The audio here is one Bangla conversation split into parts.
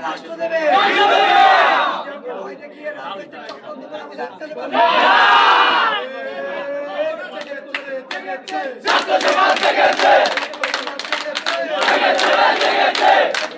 রাষ্ট্র দেবে করে আমাদের আটকাতে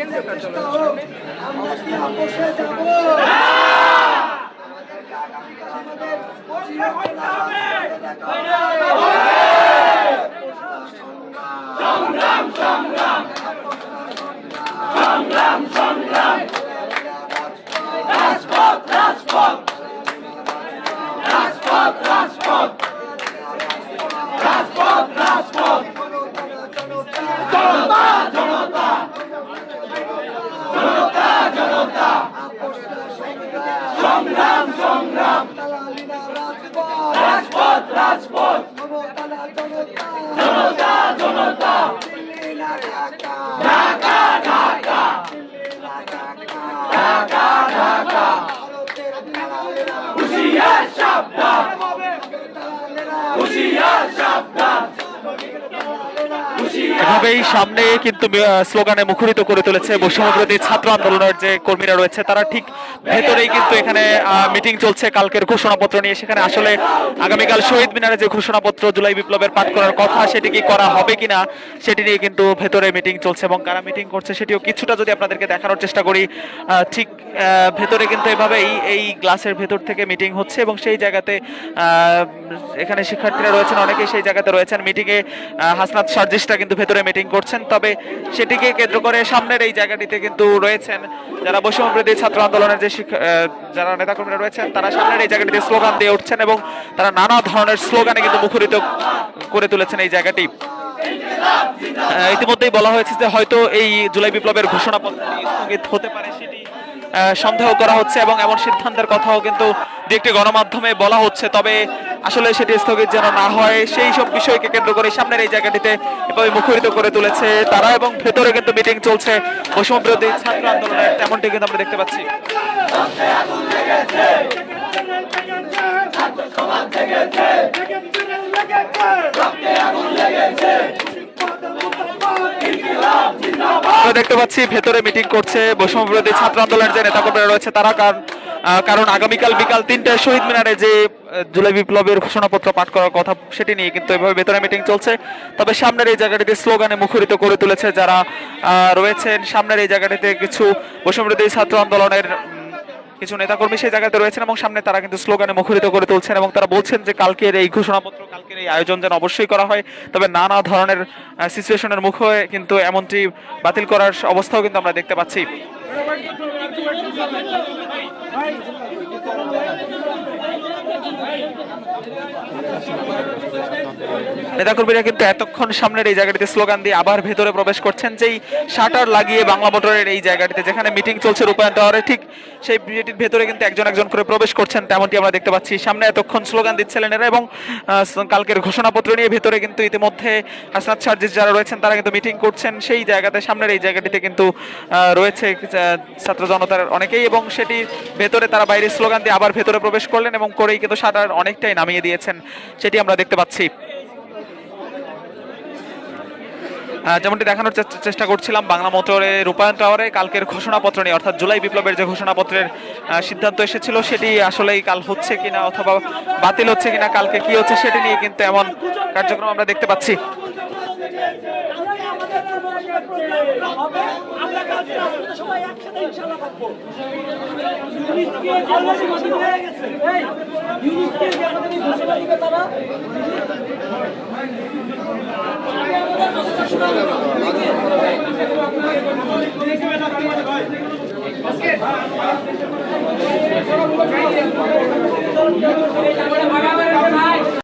আমাদেরকে বুঝতে চেষ্টা হোক আমরা কি আপোষে যাব আমাদেরকে আগামীকাল আমাদের চিরন্তন আওয়াজ করে দেখা হবে। সংগ্রাম সংগ্রাম তালালিনা রাজপথ রাজপথ। জনতা জনতা। ঢাকা ঢাকা। ঢাকা ঢাকা। হুশিয়ার সাবধান। হুশিয়ার সাবধান। এভাবেই সামনে কিন্তু স্লোগানে মুখরিত করে তুলেছে বৈষম্যবিরোধী ছাত্র আন্দোলনের যে কর্মীরা রয়েছে, তারা ঠিক ভেতরেই কিন্তু এখানে মিটিং চলছে কালকের ঘোষণাপত্র নিয়ে। সেখানে আসলে আগামীকাল শহীদ মিনারে যে ঘোষণাপত্র জুলাই বিপ্লবের পাঠ করার কথা, সেটি কি করা হবে কিনা, সেটি নিয়ে কিন্তু ভেতরে মিটিং চলছে এবং কারা মিটিং করছে সেটিও কিছুটা যদি আপনাদেরকে দেখানোর চেষ্টা করি ঠিক ভেতরে কিন্তু এভাবেই এই গ্লাসের ভেতর থেকে মিটিং হচ্ছে এবং সেই জায়গাতে এখানে শিক্ষার্থীরা রয়েছেন, অনেকেই সেই জায়গাতে রয়েছেন। মিটিংয়ে হাসনাত সার্জিসটা কিন্তু ভেতরে মিটিং করছেন, তবে সেটিকে কেন্দ্র করে সামনের এই জায়গাটিতে কিন্তু রয়েছেন যারা বৈষম্যবিরোধী ছাত্র আন্দোলনের যে যারা নেতাকর্মীরা রয়েছেন, তারা সামনের এই জায়গাটিতে স্লোগান দিয়ে উঠছেন এবং তারা নানা ধরনের স্লোগানে কিন্তু মুখরিত করে তুলেছেন এই জায়গাটি। ইতিমধ্যেই বলা হয়েছে যে হয়তো এই জুলাই বিপ্লবের ঘোষণাপত্র স্থগিত হতে পারে, সেটি সন্দেহ করা হচ্ছে এবং এমন সিদ্ধান্তের কথাও কিন্তু দু একটি গণমাধ্যমে বলা হচ্ছে। তবে আসলে সেটি স্থগিত যেন না হয়, সেই সব বিষয়কে কেন্দ্র করে সামনের এই জায়গাটিতে এভাবে মুখরিত করে তুলেছে তারা এবং ভেতরে কিন্তু মিটিং চলছে। বৈষম্য বিরোধী ছাত্র আন্দোলনের তেমনটি কিন্তু আমরা দেখতে পাচ্ছি। দেখতে পাচ্ছি ভেতরে মিটিং করছে বৈষম্য বিরোধী ছাত্র আন্দোলনের যে নেতাকর্মীরা রয়েছে তারা কার- আহ, কারণ আগামীকাল বিকাল তিনটায় শহীদ মিনারে যে জুলাই বিপ্লবের ঘোষণাপত্র পাঠ করার কথা সেটি নিয়ে কিন্তু এভাবে ভেতরে মিটিং চলছে। তবে সামনের এই জায়গাটিতে স্লোগানে মুখরিত করে তুলেছে যারা রয়েছেন সামনের এই জায়গাটিতে কিছু বৈষম্য বিরোধী ছাত্র আন্দোলনের কিছু নেতাকর্মী সেই জায়গাতে রয়েছেন এবং সামনে তারা কিন্তু স্লোগানে মুখরিত করে তুলছেন এবং তারা বলছেন যে কালকের এই ঘোষণাপত্র কালকের এই আয়োজন যেন অবশ্যই করা হয়, তবে নানা ধরনের সিচুয়েশনের মুখে কিন্তু এমনটি বাতিল করার অবস্থাও কিন্তু আমরা দেখতে পাচ্ছি। নেতাকর্মীরা কিন্তু এতক্ষণ সামনের এই জায়গাটিতে স্লোগান দিয়ে আবার ভেতরে প্রবেশ করছেন, যেই শাটার লাগিয়ে বাংলা মোটরের এই জায়গাটিতে যেখানে মিটিং চলছে রূপায়ণ টাওয়ারে, ঠিক সেই বিয়েটির ভেতরে কিন্তু একজন একজন করে প্রবেশ করছেন, তেমনটি আমরা দেখতে পাচ্ছি। সামনে এতক্ষণ স্লোগান দিচ্ছিলেন এরা এবং কালকের ঘোষণাপত্র নিয়ে ভেতরে কিন্তু ইতিমধ্যে সার্জিস যারা রয়েছেন, তারা কিন্তু মিটিং করছেন। সেই জায়গাতে, সামনের এই জায়গাটিতে কিন্তু রয়েছে ছাত্র জনতার অনেকেই এবং সেটি ভেতরে তারা বাইরে স্লোগান দিয়ে আবার ভেতরে প্রবেশ করলেন এবং করেই কিন্তু শাটার অনেকটাই নামিয়ে দিয়েছেন, সেটি আমরা দেখতে পাচ্ছি। যেমনটি দেখানোর চেষ্টা করছিলাম, বাংলা মোটরে রূপায়ণ টাওয়ারে কালকের ঘোষণাপত্র নিয়ে, অর্থাৎ জুলাই বিপ্লবের যে ঘোষণাপত্রের সিদ্ধান্ত এসেছিল, সেটি আসলেই কাল হচ্ছে কিনা অথবা বাতিল হচ্ছে কিনা, কালকে কি হচ্ছে, সেটি নিয়ে কিন্তু এমন কার্যক্রম আমরা দেখতে পাচ্ছি। আমরা কালকে রাজপথে সবাই একসাথে ইনশাআল্লাহ থাকব। ইউনিটকে অলরেডি ঘোষণা হয়ে গেছে। এই ইউনিটকে যেখানে ঘোষণা দিবে তারা। Thank